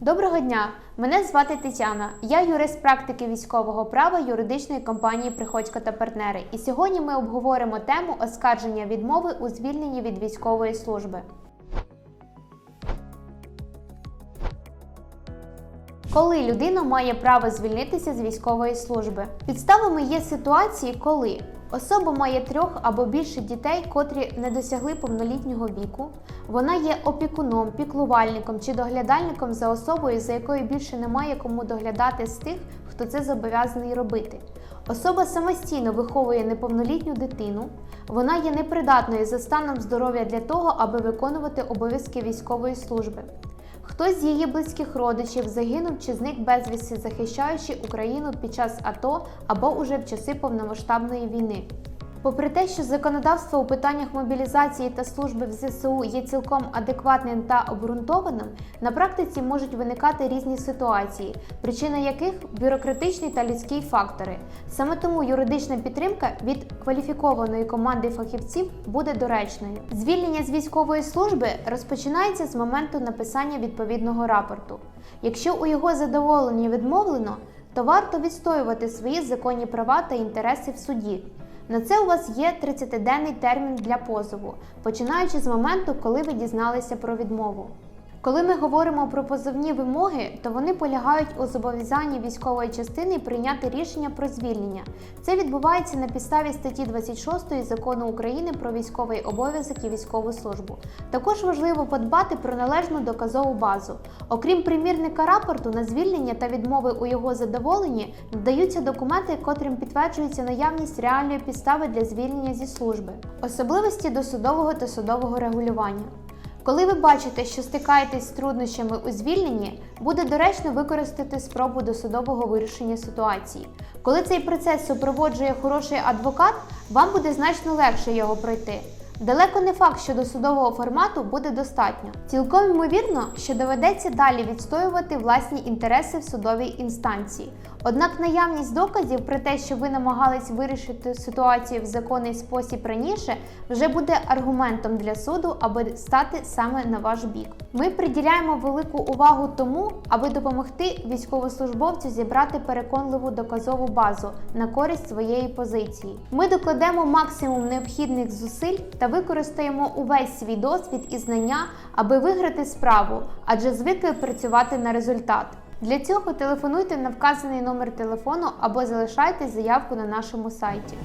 Доброго дня! Мене звати Тетяна. Я юрист практики військового права юридичної компанії Приходько та партнери. І сьогодні ми обговоримо тему оскарження відмови у звільненні від військової служби. Коли людина має право звільнитися з військової служби? Підставами є ситуації, коли особа має трьох або більше дітей, котрі не досягли повнолітнього віку, вона є опікуном, піклувальником чи доглядальником за особою, за якою більше немає кому доглядати з тих, хто це зобов'язаний робити. Особа самостійно виховує неповнолітню дитину, вона є непридатною за станом здоров'я для того, аби виконувати обов'язки військової служби. Хтось з її близьких родичів загинув чи зник безвісти, захищаючи Україну під час АТО або уже в часи повномасштабної війни. Попри те, що законодавство у питаннях мобілізації та служби в ЗСУ є цілком адекватним та обґрунтованим, на практиці можуть виникати різні ситуації, причина яких бюрократичні та людські фактори. Саме тому юридична підтримка від кваліфікованої команди фахівців буде доречною. Звільнення з військової служби розпочинається з моменту написання відповідного рапорту. Якщо у його задоволенні відмовлено, то варто відстоювати свої законні права та інтереси в суді. На це у вас є 30-денний термін для позову, починаючи з моменту, коли ви дізналися про відмову. Коли ми говоримо про позовні вимоги, то вони полягають у зобов'язанні військової частини прийняти рішення про звільнення. Це відбувається на підставі статті 26 закону України про військовий обов'язок і військову службу. Також важливо подбати про належну доказову базу. Окрім примірника рапорту на звільнення та відмови у його задоволенні, надаються документи, котрим підтверджується наявність реальної підстави для звільнення зі служби, особливості досудового та судового регулювання. Коли ви бачите, що стикаєтесь з труднощами у звільненні, буде доречно використати спробу досудового вирішення ситуації. Коли цей процес супроводжує хороший адвокат, вам буде значно легше його пройти. Далеко не факт, що до судового формату буде достатньо. Цілком ймовірно, що доведеться далі відстоювати власні інтереси в судовій інстанції. Однак наявність доказів про те, що ви намагались вирішити ситуацію в законний спосіб раніше, вже буде аргументом для суду, аби стати саме на ваш бік. Ми приділяємо велику увагу тому, аби допомогти військовослужбовцю зібрати переконливу доказову базу на користь своєї позиції. Ми докладемо максимум необхідних зусиль та використаємо увесь свій досвід і знання, аби виграти справу, адже звикли працювати на результат. Для цього телефонуйте на вказаний номер телефону або залишайте заявку на нашому сайті.